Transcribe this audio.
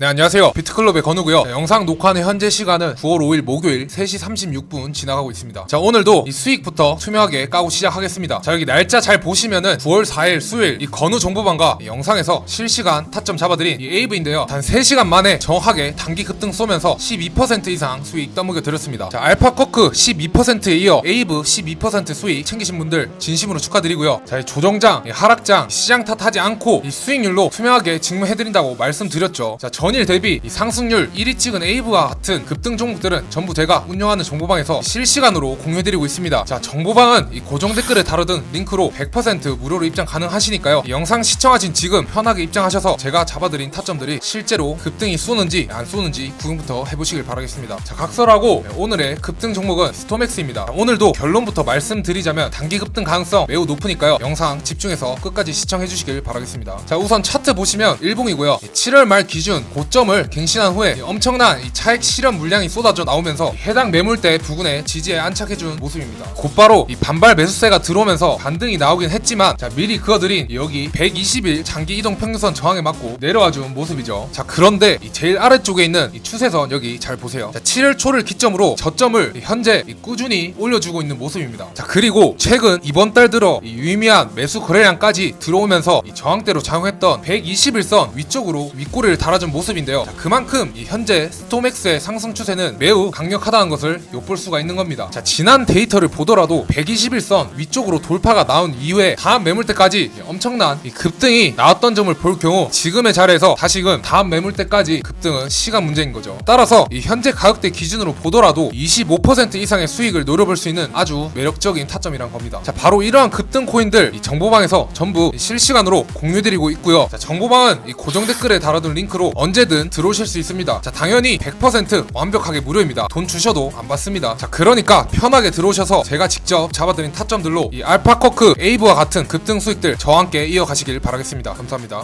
네 안녕하세요. 비트클럽의 건우고요. 자, 영상 녹화하는 현재 시간은 9월 5일 목요일 3시 36분 지나가고 있습니다. 자 오늘도 이 수익부터 투명하게 까고 시작하겠습니다. 자 여기 날짜 잘 보시면은 9월 4일 수요일 이 건우 정보방과 이 영상에서 실시간 타점 잡아드린 이 에이브인데요. 단 3시간 만에 정확하게 단기 급등 쏘면서 12% 이상 수익 떠먹여 드렸습니다. 자 알파커크 12%에 이어 에이브 12% 수익 챙기신 분들 진심으로 축하드리고요. 자 이 조정장 이 하락장 시장 탓하지 않고 이 수익률로 투명하게 증명해드린다고 말씀드렸죠. 자 전일 대비 이 상승률 1위 찍은 에이브와 같은 급등 종목들은 전부 제가 운영하는 정보방에서 실시간으로 공유해드리고 있습니다. 자 정보방은 이 고정 댓글에 다루던 링크로 100% 무료로 입장 가능하시니까요. 이 영상 시청하신 지금 편하게 입장하셔서 제가 잡아드린 타점들이 실제로 급등이 쏘는지 안 쏘는지 구경부터 해보시길 바라겠습니다. 자 각설하고 오늘의 급등 종목은 스토맥스입니다. 자, 오늘도 결론부터 말씀드리자면 단기 급등 가능성 매우 높으니까요. 영상 집중해서 끝까지 시청해 주시길 바라겠습니다. 자 우선 차트 보시면 일봉이고요. 7월 말 기준 고점을 갱신한 후에 이 엄청난 이 차익 실현 물량이 쏟아져 나오면서 해당 매물대 부근에 지지에 안착해준 모습입니다. 곧바로 이 반발 매수세가 들어오면서 반등이 나오긴 했지만 자 미리 그어드린 여기 120일 장기 이동 평균선 저항에 맞고 내려와준 모습이죠. 자 그런데 이 제일 아래쪽에 있는 이 추세선 여기 잘 보세요. 자 7월 초를 기점으로 저점을 이 현재 이 꾸준히 올려주고 있는 모습입니다. 자 그리고 최근 이번 달 들어 이 유의미한 매수 거래량까지 들어오면서 이 저항대로 작용했던 121선 위쪽으로 윗꼬리를 달아준 모습 인데요. 자, 그만큼 이 현재 스토맥스의 상승 추세는 매우 강력하다는 것을 엿볼 수가 있는 겁니다. 자 지난 데이터를 보더라도 121선 위쪽으로 돌파가 나온 이후에 다음 매물대까지 엄청난 이 급등이 나왔던 점을 볼 경우 지금의 자리에서 다시금 다음 매물대까지 급등은 시간 문제인 거죠. 따라서 이 현재 가격대 기준으로 보더라도 25% 이상의 수익을 노려볼 수 있는 아주 매력적인 타점이란 겁니다. 자 바로 이러한 급등 코인들 이 정보방에서 전부 실시간으로 공유드리고 있고요. 자 정보방은 이 고정 댓글에 달아둔 링크로 언제든 들어오실 수 있습니다. 자 당연히 100% 완벽하게 무료입니다. 돈 주셔도 안 받습니다. 자 그러니까 편하게 들어오셔서 제가 직접 잡아드린 타점들로 이 알파커크 에이브와 같은 급등 수익들 저와 함께 이어가시길 바라겠습니다. 감사합니다